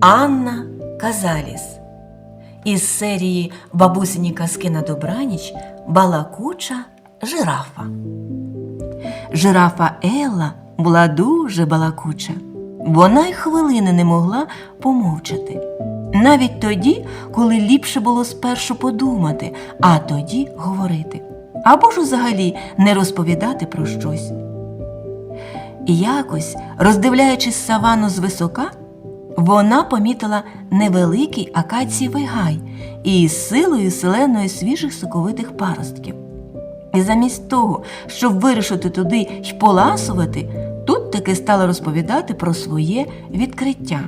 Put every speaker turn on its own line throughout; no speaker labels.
Анна Казаліс із серії Бабусині казки на добраніч Балакуча жирафа. Жирафа Елла була дуже балакуча. Вона й хвилини не могла помовчати. Навіть тоді, коли ліпше було спершу подумати, а тоді говорити. Або ж взагалі не розповідати про щось. І якось, роздивляючись савану звисока, вона помітила невеликий акацієвий гай із силою селеною свіжих соковитих паростків. І замість того, щоб вирушити туди й поласувати, тут таки стала розповідати про своє відкриття.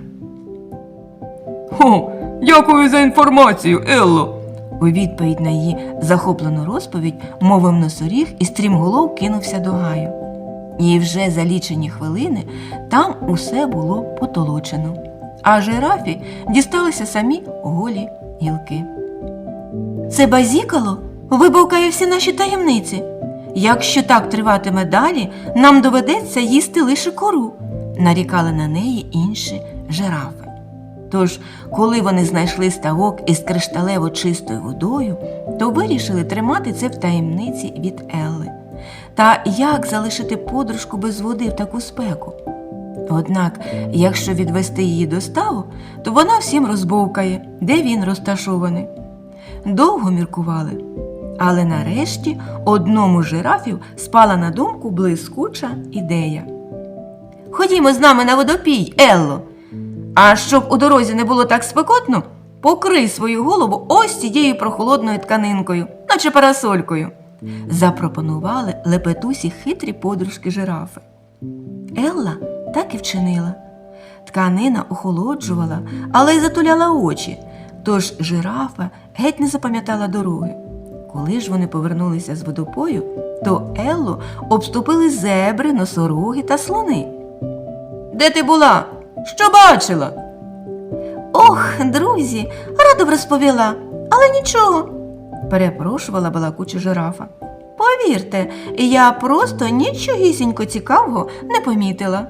Хо, дякую за інформацію, Елло.
У відповідь на її захоплену розповідь мовив носоріг і стрімголов кинувся до гаю. І вже за лічені хвилини там усе було потолочено, а жирафі дісталися самі голі гілки. Це базікало вибовкає всі наші таємниці. Якщо так триватиме далі, нам доведеться їсти лише кору, нарікали на неї інші жирафи. Тож, коли вони знайшли ставок із кришталево чистою водою, то вирішили тримати це в таємниці від Елли. Та як залишити подружку без води в таку спеку? Однак, якщо відвести її до ставу, то вона всім розбовкає, де він розташований. Довго міркували, але нарешті одному з жирафів спала на думку блискуча ідея. Ходімо з нами на водопій, Елло. А щоб у дорозі не було так спекотно, покрий свою голову ось цією прохолодною тканинкою, наче парасолькою. Запропонували лепетусі хитрі подружки жирафи. Елла так і вчинила. Тканина охолоджувала, але й затуляла очі, тож жирафа геть не запам'ятала дороги. Коли ж вони повернулися з водопою, то Еллу обступили зебри, носороги та слони. Де ти була? Що бачила? Ох, друзі, радо б розповіла, але нічого, перепрошувала балакуча жирафа. Повірте, я просто нічогісінько цікавого не помітила.